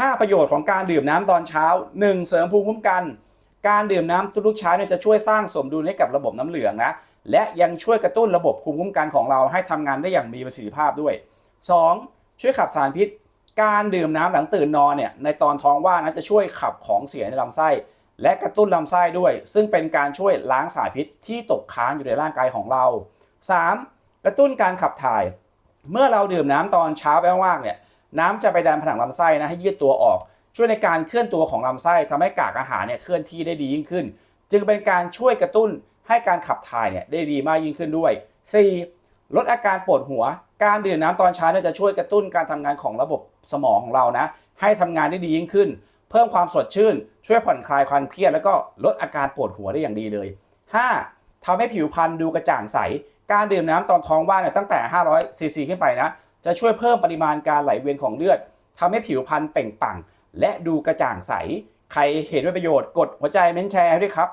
5 ประโยชน์ของการดื่มน้ำตอนเช้า 1. เสริมภูมิคุ้มกัน การดื่มน้ำทุกๆเช้าเนี่ยจะช่วยสร้างสมดุลให้กับระบบน้ำเหลืองนะและยังช่วยกระตุ้นระบบภูมิคุ้มกันของเราให้ทำงานได้อย่างมีประสิทธิภาพด้วย 2. ช่วยขับสารพิษ การดื่มน้ำหลังตื่นนอนเนี่ยในตอนท้องว่างนั้นจะช่วยขับของเสียในลำไส้ และกระตุ้นลำไส้ด้วย ซึ่งเป็นการช่วยล้างสารพิษที่ตกค้างอยู่ในร่างกายของเรา 3. กระตุ้นการขับถ่าย เมื่อเราดื่มน้ำตอนเช้าไปว่างๆเนี่ย น้ำจะไปดันผนังลำไส้นะให้ยืดตัวออก ช่วยในการเคลื่อนตัวของลำไส้ทำให้กากอาหารเนี่ยเคลื่อนที่ได้ดียิ่งขึ้น จึงเป็นการช่วยกระตุ้นให้การขับถ่ายเนี่ยได้ดีมากยิ่งขึ้นด้วย 4. ลดอาการปวดหัว การดื่มน้ำตอนเช้าเนี่ยจะช่วยกระตุ้นการทำงานของระบบสมองของเรานะ ให้ทำงานได้ดียิ่งขึ้น เพิ่มความสดชื่น ช่วยผ่อนคลายความเครียดแล้วก็ลดอาการปวดหัวได้อย่างดีเลย 5. ทำให้ผิวพรรณดูกระจ่างใส การดื่มน้ำตอนท้องว่างเนี่ยตั้งแต่ 500ซีซีขึ้นไปนะ จะช่วยเพิ่มปริมาณการไหลเวียนของเลือดทำให้ผิวพรรณเปล่งปลั่ง และดูกระจ่างใส ใครเห็นว่าประโยชน์กดหัวใจเม้นแชร์ด้วยครับ